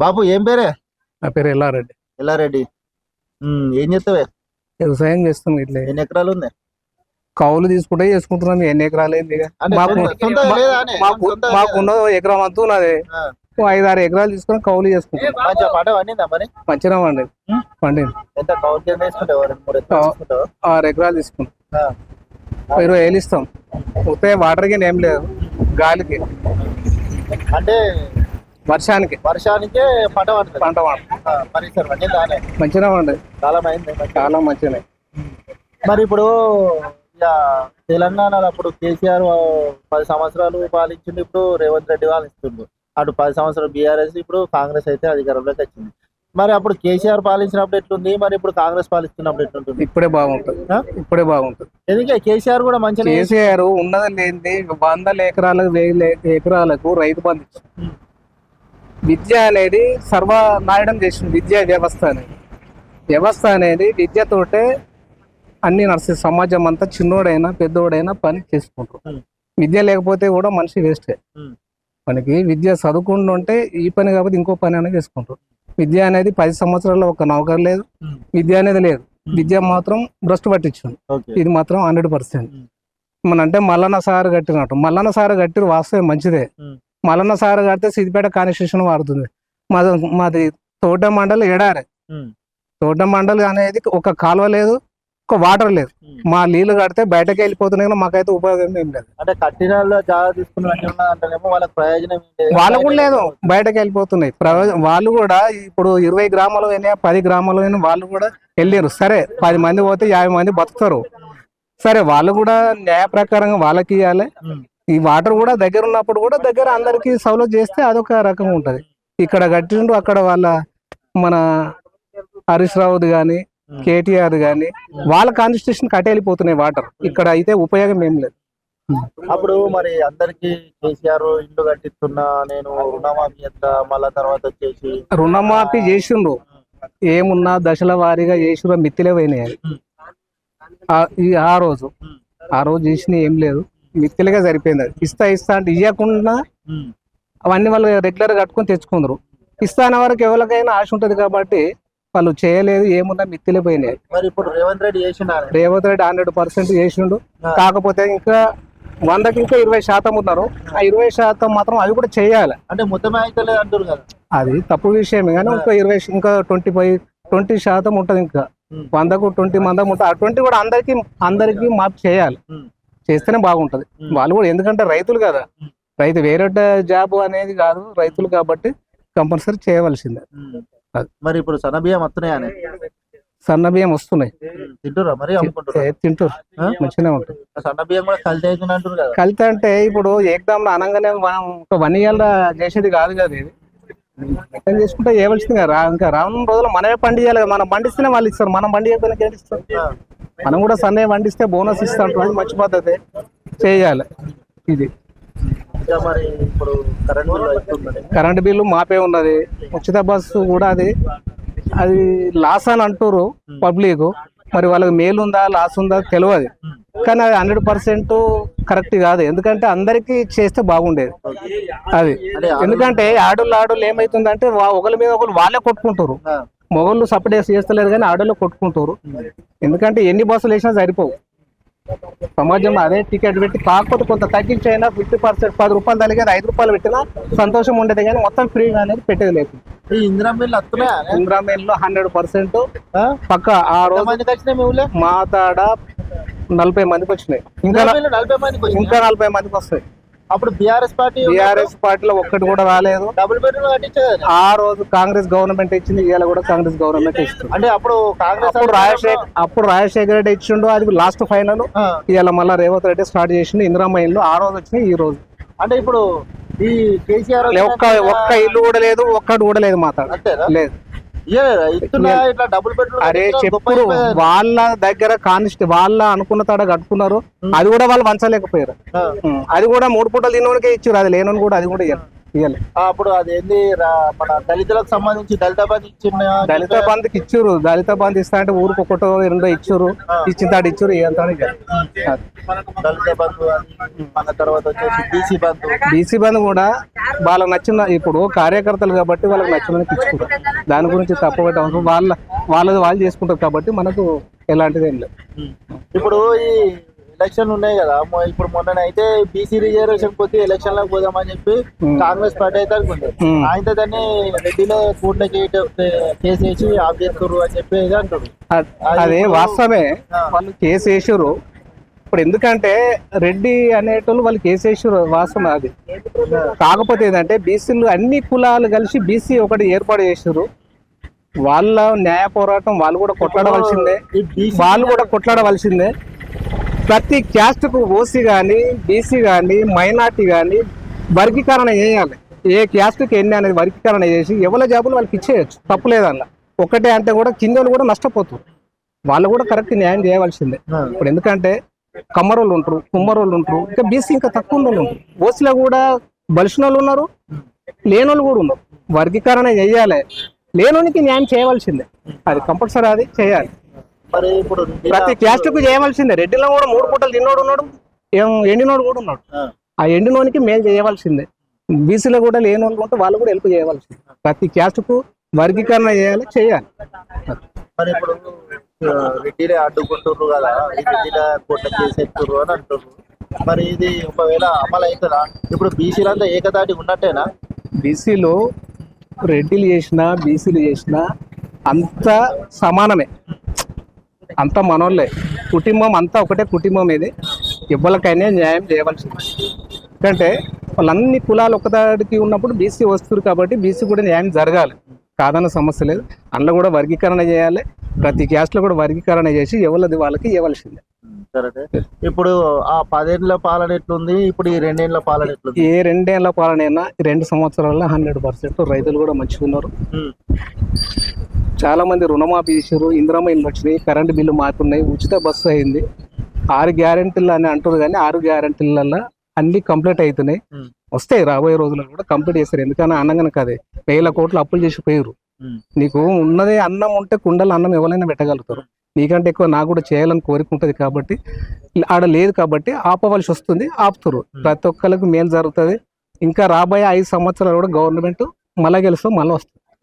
బాబు ఏం పేరే? నా పేరు ఎల్లారెడ్డి. ఎల్లారెడ్డి. ఉమ్, ఏం చేస్తావే? వ్యవసాయం చేస్తాం ఇట్లా. ఎన్ని ఎకరాలు ఉంది? కౌలు తీసుకుంటే చేసుకుంటున్నాం ఎన్ని ఎకరాలు ఏంది ఇక. అంటే మాకు సొంత- సొంతగా మా- లేదా అనే? మాకు సొంతగా మాకు లేదా? ఉన్న ఎకరం అంతా ఉన్నది. ఆ. ఓ ఐదు ఆరు ఎకరాలు తీసుకొని కౌలు చేసుకుంటాం మంచిగా పంట పండిందా మరి? మంచిగా పండి ఉం? పండింది. ఎంత కౌలు కింద తీసుకుంటావు? రెండు మూడు ఎకరాలు ఆ. తీసుకుంటావు? ఆరు ఎకరాలు తీసుకుంటాం. ఇరవై వేలు ఇస్తాం. ఉత్తే వాటర్కి ఏం లేదు. గాలికి. అంటే వర్షానికి. వర్షానికే పంట పండుతుంది. పంట పండు. ఆ, మరి సార్ పండిందా అనే? మంచిగా అయింది మంచిగా. చాలా మంచిగానే. మరి ఇప్పుడు ఇక తెలంగాణలో అప్పుడు కేసీఆర్ పది సంవత్సరాలు పాలించింది ఇప్పుడు రేవంత్ రెడ్డి వాళ్ళు ఇస్తుండ్రు. అటు పది సంవత్సరాలు బీఆర్ఎస్ ఇప్పుడు కాంగ్రెస్ అయితే అధికారంలోకి వచ్చింది. మరి అప్పుడు కేసీఆర్ పాలించినప్పుడు ఎట్లుంది? మరి ఇప్పుడు కాంగ్రెస్ పాలిస్తున్నప్పుడు ఎట్లుంటుంది? ఇప్పుడే బాగుంటుంది? ఇప్పుడే బాగుంటుంది. ఎందుకే? కేసీఆర్ కూడా మంచిగా కేసీఆర్ ఉన్నది లేనిది వందల ఎకరాలకు వేల ఎకరాలకు రైతు బంధు. విద్య అనేది సర్వనాయడం చేసింది విద్యా వ్యవస్థ అనేది. వ్యవస్థ అనేది విద్యతోటే అన్ని నడిచే సమాజం అంతా చిన్నోడైనా పెద్దోడైనా పని చేసుకుంటారు. విద్య లేకపోతే కూడా మనిషి వేస్టే. మనకి విద్య చదువుకుంటూ ఉంటే ఈ పని కాకపోతే ఇంకో పని అనేది చేసుకుంటారు. విద్య అనేది పది సంవత్సరాల్లో ఒక నౌకర్ లేదు. విద్య అనేది లేదు. విద్య మాత్రం భ్రష్టు పట్టించింది ఇది మాత్రం హండ్రెడ్ పర్సెంట్. మన అంటే మల్లన్న సార్ కట్టినట్టు. మల్లన్న సార్ కట్టిరు వాస్తవం మంచిదే. ఉం. మల్లన్న సార్ కడితే సిద్దిపేట కాన్స్టిట్యూషన్ వాడుతుంది మాది మాది తోట మండలి ఎడారి. తోట మండలి అనేది ఒక కాలువ లేదు ఒక వాటర్ లేదు. మా నీళ్ళు కడితే బయటకి వెళ్ళిపోతున్నాయి కానీ మాకైతే ఉపయోగం ఏం లేదు. అంటే కట్టిన వాళ్ళు కూడా లేదు. బయటకు వెళ్ళిపోతున్నాయి. ప్రయోజనం వాళ్ళు కూడా ఇప్పుడు ఇరవై గ్రామాలు అయినా పది గ్రామాలు అయినా వాళ్ళు కూడా వెళ్ళారు. సరే పది మంది పోతే యాభై మంది బతుకుతారు. సరే వాళ్ళు కూడా న్యాయ ప్రకారంగా వాళ్ళకి ఇవ్వాలి. ఈ వాటర్ కూడా దగ్గర ఉన్నప్పుడు కూడా దగ్గర అందరికి సౌలభ్యం చేస్తే అదొక రకంగా ఉంటది. ఇక్కడ కట్టిండు అక్కడ వాళ్ళ మన హరీష్ రావుది కానీ. కేటీఆర్ గాని వాళ్ళ కాన్స్టిట్యూషన్ కట్టేళ్ళిపోతున్నాయి వాటర్. ఇక్కడ అయితే ఉపయోగం ఏం లేదు. అప్పుడు మరి అందరికి కేసీఆర్ ఇల్లు కట్టిస్తున్నా నేను రుణమాఫీ ఎంత మళ్ళా తర్వాత వచ్చేసి రుణమాఫీ చేసిండ్రు ఏమున్నా దశల వారీగా చేసిండ్రు మిత్తిలే పోయినాయి ఆ రోజు. ఆ రోజు చేసిన ఏం లేదు. మిత్తిలుగా సరిపోయింది. అది ఇస్తా ఇస్తా అంటే ఇవ్వకుండా అవన్నీ వాళ్ళు రెగ్యులర్ కట్టుకొని తెచ్చుకుందరు. ఇస్తాన వరకు ఎవరికైనా ఆశ ఉంటది కాబట్టి వాళ్ళు చేయలేదు ఏమున్నా మిత్తిలే పోయినాయి. మరి ఇప్పుడు రేవంత్ రెడ్డి చేసినారు రేవంత్ రెడ్డి హండ్రెడ్ పర్సెంట్ చేసిండు. కాకపోతే ఇంకా వందకి ఇంకా ఇరవై శాతం ఉన్నారు. ఆ ఇరవై శాతం మాత్రం అవి కూడా చేయాలి. అంటే అయితే లేదు అంటారు కదా. అది తప్పు విషయమే కానీ ఇంకా ఇరవై ఇంకా ట్వంటీ ఫైవ్ ట్వంటీ శాతం ఉంటది ఇంకా. వందకు ట్వంటీ మందం ఉంటుంది ఆ ట్వంటీ కూడా అందరికి అందరికి మాకు చేయాలి. చేస్తేనే బాగుంటది. వాళ్ళు కూడా ఎందుకంటే రైతులు కదా. రైతు వేరే జాబ్ అనేది కాదు రైతులు కాబట్టి కంపల్సరీ చేయవలసిందే. మరి ఇప్పుడు సన్నబియ్యం వస్తున్నాయని? సన్న బియ్యం వస్తున్నాయి. తింటురా మరి తింటారు ఆ? మంచిగానే ఉంటుంది కూడా అంటారు కదా. కలిత అంటే ఇప్పుడు ఏకదమ్ అనగానే మనం ఒక వన్ ఇయర్ చేసేది కాదు కదా ఇది. మొత్తం చేసుకుంటే చేయవలసింది రా- ఇంకా రానున్న రోజులు మనమే పండియాలి కదా. మనం పండిస్తేనే వాళ్ళు ఇస్తారు. మనం పండియకపోయినా ఇస్తారు? మనం కూడా సన్నే పండిస్తే బోనస్ ఇస్తాం మంచి పద్ధతి చేయాలి. ఇది. కరెంట్ బిల్లు మాపే ఉన్నది. ఉచిత బస్సు కూడా అది అది లాస్ అని అంటారు పబ్లిక్. మరి వాళ్ళకి మేలు ఉందా లాస్ ఉందా తెలియదు కానీ అది హండ్రెడ్ పర్సెంట్ కరెక్ట్ కాదు. ఎందుకంటే అందరికీ చేస్తే బాగుండేది. అది. ఎందుకంటే ఆడోళ్ళు ఏమైతుందంటే వా- ఒకరి మీద ఒకరు వాళ్ళే కొట్టుకుంటారు మొగళ్ళు సపరేట్ చేస్తలేరు కానీ ఆడోళ్ళు కొట్టుకుంటారు. ఎందుకంటే ఎన్ని బస్సులు వేసినా సరిపోవు. సమాజం అదే టికెట్ పెట్టి కాకపోతే కొంత తగ్గించైనా ఫిఫ్టీ పర్సెంట్ పది రూపాయలు తగ్గితే ఐదు రూపాయలు పెట్టినా సంతోషం ఉండేది కానీ మొత్తం ఫ్రీగా అనేది పెట్టేది లేదు. ఈ ఇందిరా లో హండ్రెడ్ పర్సెంట్? పక్క ఆ రోజు ఎంతమందికి వచ్చినాయి మీ ఊళ్ళో? మా తాడ నలభై మందికి వచ్చినాయి. ఇంకా ఇందిరా బిల్లు నలభై మందికి వచ్చినాయి? ఇంకా నలభై మందికి వస్తాయి. అప్పుడు బీఆర్ఎస్ పార్టీ బీఆర్ఎస్ పార్టీలో ఒక్కటి కూడా రాలేదు. డబుల్ బెడ్రూమ్ కట్టించేది ఆ రోజు కాంగ్రెస్ గవర్నమెంట్ ఇచ్చింది ఇవాళ కూడా కాంగ్రెస్ గవర్నమెంట్ ఇస్తుంది. అంటే అప్పుడు కాంగ్రెస్ అప్పుడు రాజశేఖర్ అప్పుడు రాజశేఖర రెడ్డి ఇచ్చిండు అది లాస్ట్ ఫైనల్. ఇవాళ మళ్ళీ రేవంత్ రెడ్డి స్టార్ట్ చేసిండు ఇందిరామ్మ ఇల్లు ఆ రోజు వచ్చినాయి ఈ రోజు. అంటే ఇప్పుడు ఈ కేసీఆర్ ఒక్క ఒక్క ఇల్లు కూడా లేదు ఒక్కటి కూడా లేదు అంతేనా? లేదు. అరే చెప్పుడు అయిపోయేది. వాళ్ళ దగ్గర కానిస్టి వాళ్ళ అనుకున్న తాడ కట్టుకున్నారు. అది కూడా వాళ్ళు వంచలేకపోయారు. అది కూడా మూడు పూటలు తినోనికే ఇచ్చారు అది లేనోని కూడా అది కూడా ఇయ్యారు. ఆ, అప్పుడు అదేంది రా- మన దళితులకు సంబంధించి దళిత బంధు ఇచ్చిన దళిత బంధుకి ఇచ్చారు. దళిత బంధు ఇస్తా అంటే ఊరికి ఒకటో రెండో ఇచ్చారు. ఇచ్చిన తాడు ఇచ్చారు దళిత బంధు మన తర్వాత వచ్చేసి బీసీ బంధు. బీసీ బంధు కూడా వాళ్ళకి నచ్చిన ఇప్పుడు కార్యకర్తలు కాబట్టి వాళ్ళకి నచ్చిన ఇచ్చుకుంటారు. దాని గురించి తప్పబట్టి అవసరం వాళ్ళ వాళ్ళది వాళ్ళు చేసుకుంటారు కాబట్టి మనకు ఎలాంటిది ఏం లేదు. ఇప్పుడు ఈ ఎలక్షన్ ఉన్నాయి కదా. ఇప్పుడు మొన్న అయితే బీసీ రిజర్వేషన్ కొద్ది ఎలక్షన్లోకి పోదామని చెప్పి. కాంగ్రెస్ పార్టీ అయితే అనుకుంది. ఆయన దాన్ని రెడ్డిలో కూటకి కేసు వేసి ఆఫ్ చేస్తారు అని చెప్పి అంటారు అదే వాస్తవమే. వాళ్ళు కేసు వేసారు ఇప్పుడు ఎందుకంటే రెడ్డి అనేటోళ్ళు వాళ్ళు కేసు వేసారు వాస్తవం అది. కాకపోతే ఏంటంటే బీసీలు అన్ని కులాలు కలిసి బీసీ ఒకటి ఏర్పాటు చేసారు వాళ్ళ న్యాయ పోరాటం వాళ్ళు కూడా కొట్లాడవలసిందే. వాళ్ళు కూడా కొట్లాడవలసిందే. ప్రతి క్యాస్ట్కు ఓసీ కానీ బీసీ కానీ మైనార్టీ కానీ వర్గీకరణ చేయాలి. ఏ క్యాస్ట్కి ఎన్ని అనేది వర్గీకరణ చేసి ఎవరి జాబులు వాళ్ళకి ఇచ్చేయచ్చు. తప్పు లేదన్న. ఒకటే అంటే కూడా కింద కూడా నష్టపోతారు. వాళ్ళు కూడా కరెక్ట్ న్యాయం చేయవలసిందే. ఇప్పుడు ఎందుకంటే కమ్మరోళ్ళు ఉంటారు కుమ్మరోళ్ళు ఉంటారు ఇంకా బీసీ ఇంకా తక్కువ ఉన్న వాళ్ళు ఉంటారు. ఓసీలో కూడా బలిసిన వాళ్ళు ఉన్నారు లేనోళ్ళు కూడా ఉన్నారు. వర్గీకరణ చేయాలి. లేనోనికి న్యాయం చేయవలసిందే. అది కంపల్సరీ అది చేయాలి. మరి ఇప్పుడు ప్రతి క్యాస్ట్కు చేయవలసిందే. రెడ్డిలో కూడా మూడు పూటలు తిన్నోడు ఉన్నాడు ఎండినోడు కూడా ఉన్నాడు. ఆ. ఎండినోనికి మేలు చేయవలసిందే. బీసీలో కూడా లేని వాళ్ళు ఉంటే వాళ్ళు కూడా హెల్ప్ చేయవలసిందే. ప్రతి క్యాస్ట్కు వర్గీకరణ చేయాలి చేయాలి. మరి ఇప్పుడు రెడ్డిలే కదా రెడ్డిల అని మరి ఇది ఒకవేళ అమలు అవుతుందా? ఇప్పుడు బీసీలంతా ఉన్నట్టేనా? బీసీలో రెడ్డిలు చేసినా బీసీలు చేసినా అంత సమానమే. అంత మనోళ్ళే. కుటుంబం అంతా ఒకటే కుటుంబం ఇది. ఎవరికైనా న్యాయం చేయవలసింది. ఎందుకంటే వాళ్ళన్ని కులాలు ఒకదాడికి ఉన్నప్పుడు బీసీ వస్తారు కాబట్టి బీసీ కూడా న్యాయం జరగాలి. కాదన్న సమస్య లేదు. అందులో కూడా వర్గీకరణ చేయాలి. ప్రతి క్యాస్ట్లో కూడా వర్గీకరణ చేసి ఎవరిది వాళ్ళకి ఇవ్వవలసిందే. కరెక్ట్. ఇప్పుడు ఆ పదేళ్ళ పాలన ఎట్లుంది? ఇప్పుడు ఈ రెండేళ్ళ పాలన ఎట్లుంది? ఏ రెండేళ్ళ పాలనైనా ఈ రెండు సంవత్సరాల్లో హండ్రెడ్ పర్సెంట్ రైతులు కూడా మంచిగా ఉన్నారు చాలా మంది రుణమాఫీ చేశారు ఇందిరమ్మ ఇల్లు వచ్చినాయి కరెంట్ బిల్లు మారుతున్నాయి ఉచిత బస్సు అయింది. ఆరు గ్యారెంటీలు అని అంటారు కానీ ఆరు గ్యారెంటీలలో అన్ని కంప్లీట్ అవుతున్నాయి వస్తాయి రాబోయే రోజుల్లో కూడా కంప్లీట్ చేస్తారు. ఎందుకన్నా అన్నంగా కదే వేల కోట్లు అప్పులు చేసి పోయారు. నీకు ఉన్నదే అన్నం ఉంటే కుండలు అన్నం ఎవరైనా పెట్టగలుగుతారు. నీకంటే ఎక్కువ నాకు కూడా చేయాలని కోరిక ఉంటుంది కాబట్టి ఆడ లేదు కాబట్టి ఆపవలసి వస్తుంది ఆపుతారు. ప్రతి ఒక్కరికి మేలు జరుగుతుంది. ఇంకా రాబోయే ఐదు సంవత్సరాలు కూడా గవర్నమెంట్ మళ్ళా గెలుస్తాం మళ్ళీ వస్తుంది